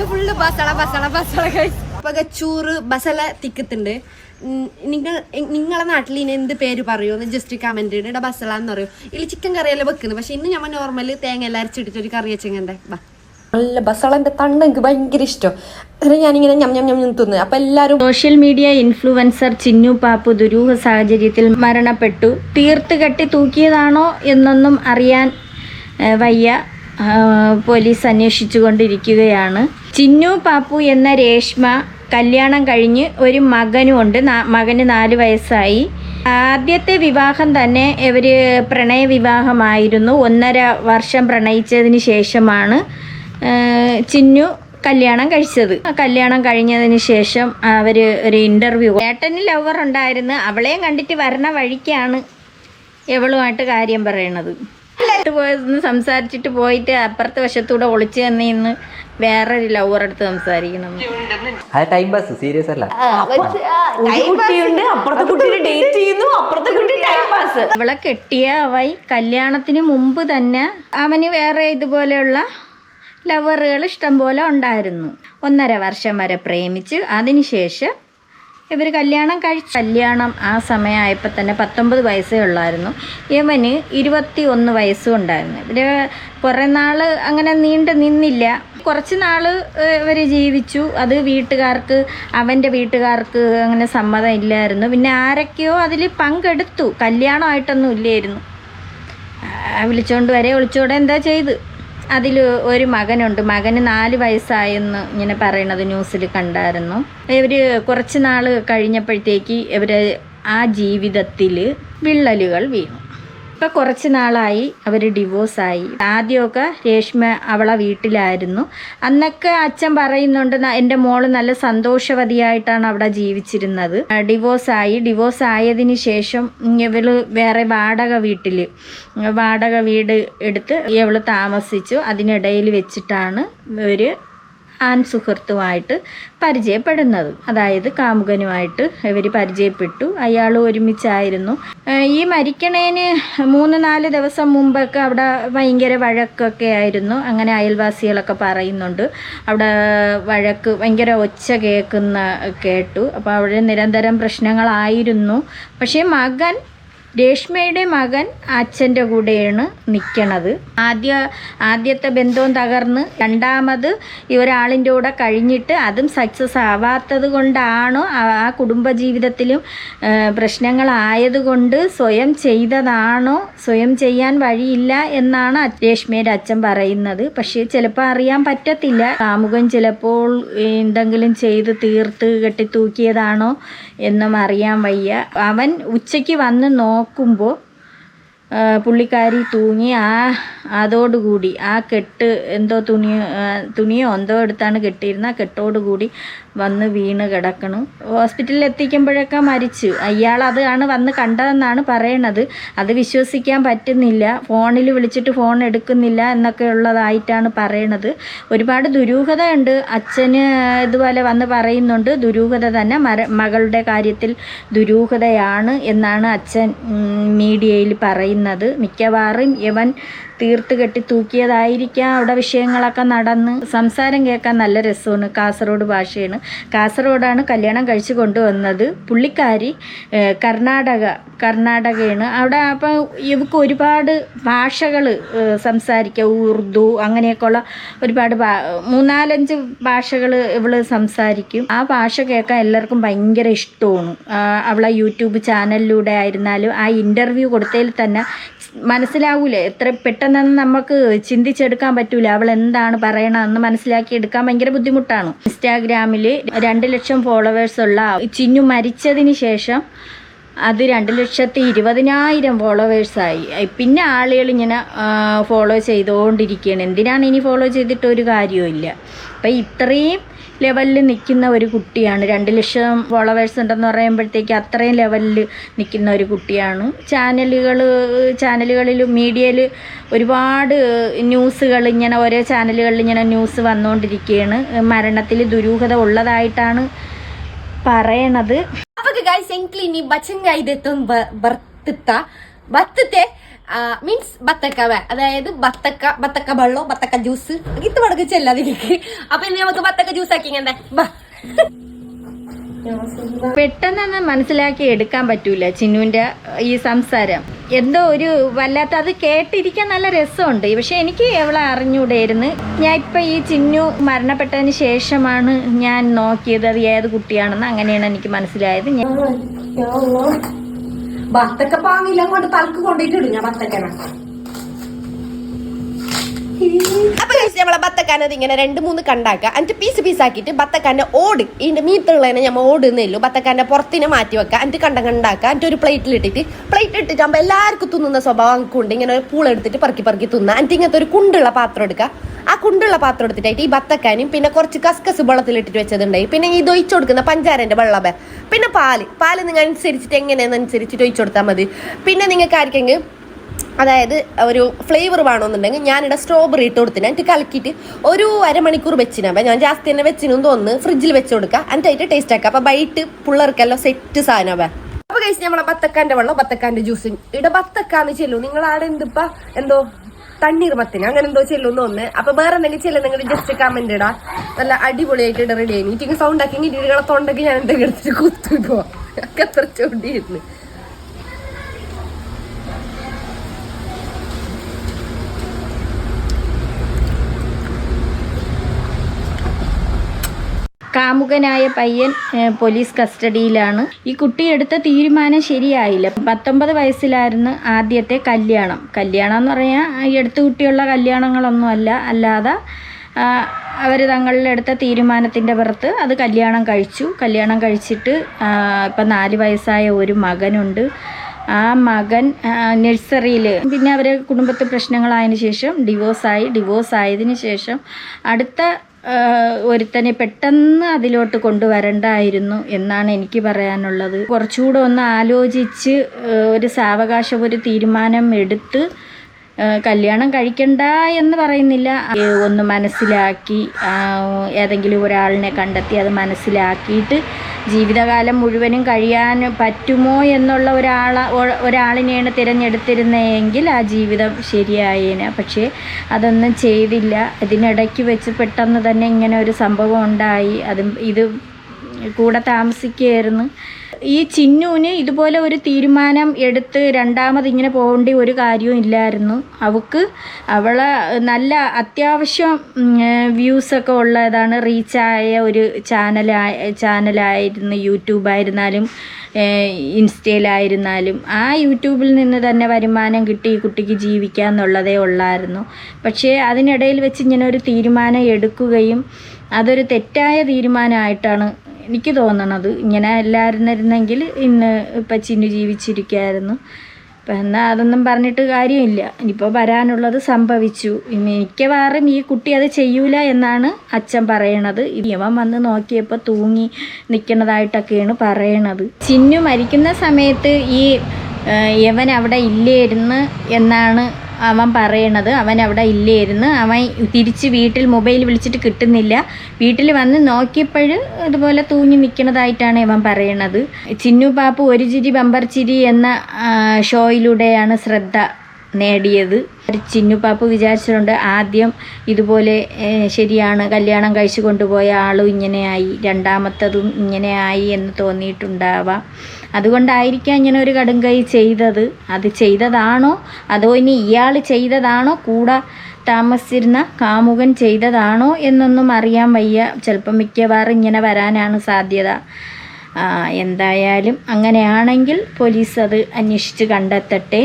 Full full ബസള ബസള ബസള കഴിച്ചു ചൂറ് ബസല തിക്കത്തുണ്ട്. നിങ്ങൾ നിങ്ങളെ നാട്ടിൽ ഇനി എന്ത് പേര് പറയൂ എന്ന് ജസ്റ്റ് കമന്റ് ഇവിടെ ബസള എന്ന് പറയും. ഇതിൽ ചിക്കൻ കറിയല്ലേ വെക്കുന്നത്? പക്ഷെ ഇന്ന് ഞാൻ നോർമൽ തേങ്ങ എല്ലാം അരച്ചിട്ടിട്ട് ഒരു കറി വെച്ചെങ്ങണ്ടേ ബാ നല്ല ബസളന്റെ തണ്ട് എനിക്ക് ഭയങ്കര ഇഷ്ടം. ഞാനിങ്ങനെ ഞം ഞം ഞം ഞം തിന്നു. അപ്പൊ എല്ലാരും social media influencer Chinnu Pappu ദുരൂഹ സാഹചര്യത്തിൽ മരണപ്പെട്ടു. തീർത്ത് കെട്ടി തൂക്കിയതാണോ എന്നൊന്നും അറിയാൻ വയ്യ. പോലീസ് അന്വേഷിച്ചുകൊണ്ടിരിക്കുകയാണ്. ചിന്നു പാപ്പു എന്ന രേഷ്മ കല്യാണം കഴിഞ്ഞ് ഒരു മകനുമുണ്ട് മകന് നാല് വയസ്സായി. ആദ്യത്തെ വിവാഹം തന്നെ ഇവർ പ്രണയ വിവാഹമായിരുന്നു. ഒന്നര വർഷം പ്രണയിച്ചതിന് ശേഷമാണ് ചിന്നു കല്യാണം കഴിച്ചത്. കല്യാണം കഴിഞ്ഞതിന് ശേഷം അവർ ഒരു ഇന്റർവ്യൂ ഏട്ടന് ലവർ ഉണ്ടായിരുന്നു. അവളെയും കണ്ടിട്ട് വരണ വഴിക്കാണ് എവളുമായിട്ട് കാര്യം പറയണത്. പോയെന്ന് സംസാരിച്ചിട്ട് പോയിട്ട് അപ്പുറത്തെ വശത്തൂടെ ഒളിച്ചു നിന്ന് വേറൊരു ലവർ അടുത്ത് സംസാരിക്കണം അത് ടൈം പാസ് സീരിയസ് അല്ല. കുട്ടിയുണ്ട് അപ്പുറത്തെ കുട്ടിയെ ഡേറ്റ് ചെയ്യുന്നു അപ്പുറത്തെ കുട്ടി ടൈം പാസ് അവളെ കെട്ടിയ അവൻ കല്യാണത്തിന് മുമ്പ് തന്നെ അവന് വേറെ ഇതുപോലെയുള്ള ലവറുകൾ ഇഷ്ടം പോലെ ഉണ്ടായിരുന്നു. ഒന്നര വർഷം വരെ പ്രേമിച്ച് അതിനുശേഷം ഇവർ കല്യാണം കഴിച്ച് കല്യാണം ആ സമയമായപ്പോൾ തന്നെ പത്തൊമ്പത് വയസ്സേ ഉള്ളായിരുന്നു. യവന് ഇരുപത്തി ഒന്ന് വയസ്സും ഉണ്ടായിരുന്നു. ഇവർ കുറേ നാൾ അങ്ങനെ നീണ്ടു നിന്നില്ല. കുറച്ച് നാൾ ഇവർ ജീവിച്ചു. അത് വീട്ടുകാർക്ക് അവന്റെ വീട്ടുകാർക്ക് അങ്ങനെ സമ്മതം ഇല്ലായിരുന്നു. പിന്നെ ആരൊക്കെയോ അതിൽ പങ്കെടുത്തു. കല്യാണമായിട്ടൊന്നും ഇല്ലായിരുന്നു. വിളിച്ചോണ്ട് വരെ ഒളിച്ചോടെ എന്താ ചെയ്ത്? അതിൽ ഒരു മകനുണ്ട്. മകന് നാല് വയസ്സായെന്ന് ഇങ്ങനെ പറയണത് ന്യൂസിൽ കണ്ടായിരുന്നു. ഇവർ കുറച്ച് നാൾ കഴിഞ്ഞപ്പോഴത്തേക്ക് ഇവർ ആ ജീവിതത്തിൽ വിള്ളലുകൾ വീണു. ഇപ്പം കുറച്ച് നാളായി അവർ ഡിവോഴ്സായി ആദ്യമൊക്കെ രേഷ്മ അവളെ വീട്ടിലായിരുന്നു. അന്നൊക്കെ അച്ഛൻ പറയുന്നുണ്ട് "ന- എന്റെ മോൾ നല്ല സന്തോഷവതിയായിട്ടാണ് അവിടെ ജീവിച്ചിരുന്നത്. ഡിവോഴ്സായി ഡിവോഴ്സ് ആയതിന് ശേഷം ഇവൾ വേറെ വാടക വീട്ടിൽ വാടക വീട് എടുത്ത് ഇവൾ താമസിച്ചു. അതിനിടയിൽ വെച്ചിട്ടാണ് ഒരു ആൺ സുഹൃത്തുമായിട്ട് പരിചയപ്പെടുന്നത്. അതായത് കാമുകനുമായിട്ട് ഇവർ പരിചയപ്പെട്ടു. അയാൾ ഒരുമിച്ചായിരുന്നു. ഈ മരിക്കണേന് മൂന്ന് നാല് ദിവസം മുമ്പൊക്കെ അവിടെ ഭയങ്കര വഴക്കൊക്കെ ആയിരുന്നു. അങ്ങനെ അയൽവാസികളൊക്കെ പറയുന്നുണ്ട്. അവിടെ വഴക്ക് ഭയങ്കര ഒച്ച കേൾക്കുന്ന കേട്ടു. അപ്പോൾ അവിടെ നിരന്തരം പ്രശ്നങ്ങളായിരുന്നു. പക്ഷേ മകൻ രേഷ്മയുടെ മകൻ അച്ഛന്റെ കൂടെയാണ് നിൽക്കണത് ആദ്യ ആദ്യത്തെ ബന്ധവും തകർന്ന് രണ്ടാമത് ഇവരാളിന്റെ കൂടെ കഴിഞ്ഞിട്ട് അതും സക്സസ് ആവാത്തത് കൊണ്ടാണോ ആ കുടുംബജീവിതത്തിലും പ്രശ്നങ്ങളായതുകൊണ്ട് സ്വയം ചെയ്തതാണോ സ്വയം ചെയ്യാൻ വഴിയില്ല എന്നാണ് രേഷ്മയുടെ അച്ഛൻ പറയുന്നത്. പക്ഷേ ചിലപ്പോൾ അറിയാൻ പറ്റത്തില്ല. കാമുകൻ ചിലപ്പോൾ എന്തെങ്കിലും ചെയ്ത് തീർത്ത് കെട്ടിത്തൂക്കിയതാണോ എന്നും അറിയാൻ വയ്യ. അവൻ ഉച്ചയ്ക്ക് വന്ന് നോക്കുമ്പോൾ ആ, പുള്ളിക്കാരി തൂങ്ങി ആ അതോടുകൂടി ആ കെട്ട് എന്തോ തുണി തുണിയോ എന്തോ എടുത്താണ് കെട്ടിയിരുന്ന ആ കെട്ടോടുകൂടി വന്ന് വീണ് കിടക്കണു. ഹോസ്പിറ്റലിൽ എത്തിക്കുമ്പോഴൊക്കെ മരിച്ചു. അയാൾ അതാണ് വന്ന് കണ്ടതെന്നാണ് പറയണത്. അത് വിശ്വസിക്കാൻ പറ്റുന്നില്ല. ഫോണിൽ വിളിച്ചിട്ട് ഫോൺ എടുക്കുന്നില്ല എന്നൊക്കെ ഉള്ളതായിട്ടാണ് പറയണത്. ഒരുപാട് ദുരൂഹതയുണ്ട്. അച്ഛന് ഇതുപോലെ വന്ന് പറയുന്നുണ്ട്. ദുരൂഹത തന്നെ മര മകളുടെ കാര്യത്തിൽ ദുരൂഹതയാണ് എന്നാണ് അച്ഛൻ മീഡിയയിൽ പറയുന്നത്. മിക്കവാറും ഇവൻ തീർത്ത് കെട്ടി തൂക്കിയതായിരിക്കാം അവിടെ വിഷയങ്ങളൊക്കെ നടന്ന്. സംസാരം കേൾക്കാൻ നല്ല രസമാണ്. കാസർഗോഡ് ഭാഷയാണ്. കാസർഗോഡാണ് കല്യാണം കഴിച്ചു കൊണ്ടുവന്നത്. പുള്ളിക്കാരി കർണാടക കർണാടകയാണ്. അവിടെ അപ്പോൾ ഇവക്ക് ഒരുപാട് ഭാഷകൾ സംസാരിക്കുക ഉറുദു അങ്ങനെയൊക്കെയുള്ള ഒരുപാട് മൂന്നാലഞ്ച് ഭാഷകൾ ഇവൾ സംസാരിക്കും. ആ ഭാഷ കേൾക്കാൻ എല്ലാവർക്കും ഭയങ്കര ഇഷ്ടമാണ്. അവളെ യൂട്യൂബ് ചാനലിലൂടെ ആയിരുന്നാലും ആ ഇന്റർവ്യൂ കൊടുത്തതിൽ തന്നെ മനസ്സിലാവൂല? എത്ര പെട്ടെന്നൊന്നും നമുക്ക് ചിന്തിച്ചെടുക്കാൻ പറ്റൂല. അവൾ എന്താണ് പറയണതെന്ന് മനസ്സിലാക്കി എടുക്കാൻ ഭയങ്കര ബുദ്ധിമുട്ടാണ്. ഇൻസ്റ്റാഗ്രാമിൽ രണ്ട് ലക്ഷം ഫോളോവേഴ്സ് ഉള്ള ചിന്നു മരിച്ചതിന് ശേഷം അത് രണ്ട് ലക്ഷത്തി ഇരുപതിനായിരം ഫോളോവേഴ്സായി പിന്നെ ആളുകൾ ഇങ്ങനെ ഫോളോ ചെയ്തുകൊണ്ടിരിക്കുകയാണ് എന്തിനാണ് ഇനി ഫോളോ ചെയ്തിട്ട് ഒരു കാര്യവുമില്ല? അപ്പം ഇത്രയും ലെവലിൽ നിൽക്കുന്ന ഒരു കുട്ടിയാണ്. രണ്ട് ലക്ഷം ഫോളോവേഴ്സ് ഉണ്ടെന്ന് പറയുമ്പോഴത്തേക്ക് അത്രയും ലെവലിൽ നിൽക്കുന്ന ഒരു കുട്ടിയാണ്. ചാനലുകൾ ചാനലുകളിൽ മീഡിയയിൽ ഒരുപാട് ന്യൂസുകൾ ഇങ്ങനെ ഓരോ ചാനലുകളിൽ ഇങ്ങനെ ന്യൂസ് വന്നുകൊണ്ടിരിക്കുകയാണ്. മരണത്തിൽ ദുരൂഹത ഉള്ളതായിട്ടാണ് പറയണത്. അവർക്ക് ഗൈസ് എങ്കിൽ ഇനി ബച്ചങ്കായി ഇതെത്തും ബർത്തിത്ത ബത്തിത്തെ മീൻസ് ബത്തക്ക വേ അതായത് ബത്തക്ക ബത്തക്ക വെള്ളം ബത്തക്ക ജ്യൂസ് ഇത് പടക്കിച്ചല്ല അതിലേക്ക് അപ്പൊ ഇനി നമുക്ക് ബത്തക്ക ജ്യൂസ് ആക്കി ഇങ്ങനെ പെട്ടെന്ന് മനസ്സിലാക്കി എടുക്കാൻ പറ്റൂല ചിന്നുവിന്റെ ഈ സംസാരം. എന്തോ ഒരു വല്ലാത്ത അത് കേട്ടിരിക്കാൻ നല്ല രസമുണ്ട്. പക്ഷെ എനിക്ക് എവളെ അറിഞ്ഞൂടായിരുന്നു. ഞാൻ ഇപ്പം ഈ ചിന്നു മരണപ്പെട്ടതിന് ശേഷമാണ് ഞാൻ നോക്കിയത് അത് ഏത് കുട്ടിയാണെന്ന് അങ്ങനെയാണ് എനിക്ക് മനസ്സിലായത്. ഞാൻ ബത്തക്ക പാങ്ങില്ല കൊണ്ട് തലക്ക് കൊണ്ടിട്ട് ഞാൻ ഭർത്തക്കന. അപ്പൊ കഴിച്ച് നമ്മളെ ബത്തക്കാനത് ഇങ്ങനെ രണ്ട് മൂന്ന് കണ്ടാക്കുക എന്നിട്ട് പീസ് പീസ് ആക്കിയിട്ട് ബത്തക്കാന്റെ ഓട് ഇതിന്റെ മീത്തുള്ളതിനെ നമ്മൾ ഓടുന്നില്ലു ബത്തക്കാന്റെ പുറത്തിനെ മാറ്റി വെക്കുക എന്നിട്ട് കണ്ടം കണ്ടാക്കുക എന്നിട്ട് ഒരു പ്ലേറ്റിൽ ഇട്ടിട്ട് പ്ലേറ്റ് ഇട്ടിട്ട് ആകുമ്പോൾ എല്ലാവർക്കും തിന്നുന്ന സ്വഭാവം ഉണ്ട് ഇങ്ങനെ ഒരു പൂളെടുത്തിട്ട് പറക്കി പറക്കി തിന്നുക എന്നിട്ട് ഇങ്ങനത്തെ ഒരു കുണ്ടുള്ള പാത്രം എടുക്കുക കുണ്ടുള്ള പാത്രം എടുത്തിട്ടായിട്ട് ഈ ബത്തക്കാനും പിന്നെ കുറച്ച് കസ്കസ് വെള്ളത്തിലിട്ടിട്ട് വെച്ചതുണ്ടായി. പിന്നെ ഇത് ഒഴിച്ചു കൊടുക്കുന്ന പഞ്ചാരന്റെ വെള്ളമേ പിന്നെ പാൽ. പാൽ നിങ്ങൾ അനുസരിച്ചിട്ട് എങ്ങനെയാണെന്ന് അനുസരിച്ചിട്ട് ഒഴിച്ചു കൊടുത്താൽ മതി. പിന്നെ നിങ്ങൾക്ക് ആർക്കെങ്കിൽ അതായത് ഒരു ഫ്ലേവർ വേണമെന്നുണ്ടെങ്കിൽ ഞാനിവിടെ സ്ട്രോബെറി ഇട്ട് കൊടുത്തിന് എന്നിട്ട് കലക്കിയിട്ട് ഒരു അരമണിക്കൂർ വെച്ചിനാ. ഞാൻ ജാസ്തി തന്നെ വെച്ചിനും തോന്നുന്നു. ഫ്രിഡ്ജിൽ വെച്ച് കൊടുക്കുക എന്നിട്ട് അതിന്റെ ടേസ്റ്റ് ആക്കുക അപ്പം ബൈറ്റ് പിള്ളേർക്കെല്ലാം സെറ്റ് സാധനമേ അപ്പോൾ കഴിച്ച് നമ്മളെ ബത്തക്കാന്റെ വെള്ളം ബത്തക്കാന്റെ ജ്യൂസ് ഇവിടെ ബത്തക്കാന്ന് ചെല്ലു നിങ്ങൾ ആടെ എന്തിപ്പാ? എന്തോ തണ്ണീർ മത്തിന് അങ്ങനെ എന്തോ ചെല്ലുന്നു ഒന്ന് അപ്പൊ വേറെ എന്തെങ്കിലും ചെല്ലും നിങ്ങൾ ജസ്റ്റ് കമന്റ് ഇടാ. നല്ല അടിപൊളിയായിട്ട് റെഡി ആയി സൗണ്ട് ആക്കി ഇടികളെ ഉണ്ടെങ്കിൽ ഞാൻ എന്തെങ്കിലും എടുത്തിട്ട് കുത്തിപ്പോ അത്ര ചൂണ്ടിയിരുന്നു കാമുകനായ പയ്യൻ പോലീസ് കസ്റ്റഡിയിലാണ്. ഈ കുട്ടി എടുത്ത തീരുമാനം ശരിയായില്ല. പത്തൊമ്പത് വയസ്സിലായിരുന്നു ആദ്യത്തെ കല്യാണം. കല്യാണം എന്ന് പറഞ്ഞാൽ ഈ എടുത്തു കുട്ടിയുള്ള കല്യാണങ്ങളൊന്നുമല്ല. അല്ലാതെ അവർ തങ്ങളിലെടുത്ത തീരുമാനത്തിന്റെ പുറത്ത് അത് കല്യാണം കഴിച്ചു. കല്യാണം കഴിച്ചിട്ട് ഇപ്പം നാല് വയസ്സായ ഒരു മകനുണ്ട്. ആ മകൻ നഴ്സറിയിൽ പിന്നെ അവരെ കുടുംബത്തിൽ പ്രശ്നങ്ങളായതിനു ശേഷം ഡിവോഴ്സായി. ഡിവോഴ്സ് ആയതിനു ശേഷം അടുത്ത ഒരുത്തനെ പെട്ടെന്ന് അതിലോട്ട് കൊണ്ടുവരണ്ടായിരുന്നു എന്നാണ് എനിക്ക് പറയാനുള്ളത്. കുറച്ചുകൂടെ ഒന്ന് ആലോചിച്ച് ഒരു സാവകാശം ഒരു തീരുമാനം എടുത്ത് കല്യാണം കഴിക്കണ്ട എന്ന് പറയുന്നില്ല. ഒന്ന് മനസ്സിലാക്കി ഏതെങ്കിലും ഒരാളിനെ കണ്ടെത്തി അത് മനസ്സിലാക്കിയിട്ട് ജീവിതകാലം മുഴുവനും കഴിയാൻ പറ്റുമോ എന്നുള്ള ഒരാളെ ഒരാളിനെയാണ് തിരഞ്ഞെടുത്തിരുന്നതെങ്കിൽ ആ ജീവിതം ശരിയായേനെ. പക്ഷേ അതൊന്നും ചെയ്തില്ല. ഇതിനിടയ്ക്ക് വെച്ച് പെട്ടെന്ന് തന്നെ ഇങ്ങനെ ഒരു സംഭവം ഉണ്ടായി. അതും ഇത് കൂടെ താമസിക്കുകയായിരുന്നു. ഈ ചിന്നുവിന് ഇതുപോലെ ഒരു തീരുമാനം എടുത്ത് രണ്ടാമത് ഇങ്ങനെ പോകേണ്ട ഒരു കാര്യവും ഇല്ലായിരുന്നു. അവൾക്ക് അവളെ നല്ല അത്യാവശ്യം വ്യൂസൊക്കെ ഉള്ളതാണ്. റീച്ചായ ഒരു ചാനലായ ചാനലായിരുന്നു യൂട്യൂബായിരുന്നാലും ഇൻസ്റ്റയിലായിരുന്നാലും. ആ യൂട്യൂബിൽ നിന്ന് തന്നെ വരുമാനം കിട്ടി ഈ കുട്ടിക്ക് ജീവിക്കുക എന്നുള്ളതേ ഉള്ളായിരുന്നു. പക്ഷേ അതിനിടയിൽ വെച്ച് ഇങ്ങനെ ഒരു തീരുമാനം എടുക്കുകയും അതൊരു തെറ്റായ തീരുമാനമായിട്ടാണ് എനിക്ക് തോന്നണത് ഇങ്ങനെ എല്ലാവരും ഇരുന്നെങ്കിൽ ഇന്ന് ഇപ്പം ചിന്നു ജീവിച്ചിരിക്കുമായിരുന്നു അപ്പം എന്നാൽ അതൊന്നും പറഞ്ഞിട്ട് കാര്യമില്ല. ഇനിയിപ്പോൾ വരാനുള്ളത് സംഭവിച്ചു. മിക്കവാറും ഈ കുട്ടി അത് ചെയ്യൂല എന്നാണ് അച്ഛൻ പറയണത്. ഇവൻ വന്ന് നോക്കിയപ്പോൾ തൂങ്ങി നിൽക്കുന്നതായിട്ടൊക്കെയാണ് പറയണത്. ചിന്നു മരിക്കുന്ന സമയത്ത് ഈ യവൻ അവിടെ ഇല്ലായിരുന്നു എന്നാണ് അവൻ പറയണത് അവൻ അവിടെ ഇല്ലായിരുന്നു. അവൻ തിരിച്ച് വീട്ടിൽ മൊബൈൽ വിളിച്ചിട്ട് കിട്ടുന്നില്ല. വീട്ടിൽ വന്ന് നോക്കിയപ്പോൾ ഇതുപോലെ തൂങ്ങി നിൽക്കുന്നതായിട്ടാണ് ഇവൻ പറയണത്. ചിന്നു പാപ്പു ഒരു ചിരി ബമ്പർ ചിരി എന്ന ഷോയിലൂടെയാണ് ശ്രദ്ധ നേടിയത്. ചിന്നു പാപ്പു വിചാരിച്ചിട്ടുണ്ട് ആദ്യം ഇതുപോലെ ശരിയാണ് കല്യാണം കഴിച്ചു കൊണ്ടുപോയ ആളും ഇങ്ങനെയായി രണ്ടാമത്തതും ഇങ്ങനെയായി എന്ന് തോന്നിയിട്ടുണ്ടാവാം. അതുകൊണ്ടായിരിക്കാം ഇങ്ങനെ ഒരു കടുങ്കൈ ചെയ്തത്. അത് ചെയ്തതാണോ? അതോ ഇനി ഇയാൾ ചെയ്തതാണോ? കൂടെ താമസിച്ചിരുന്ന കാമുകൻ ചെയ്തതാണോ? എന്നൊന്നും അറിയാൻ വയ്യ. ചിലപ്പം മിക്കവാറും ഇങ്ങനെ വരാനാണ് സാധ്യത. എന്തായാലും അങ്ങനെയാണെങ്കിൽ പോലീസ് അത് അന്വേഷിച്ച് കണ്ടെത്തട്ടെ.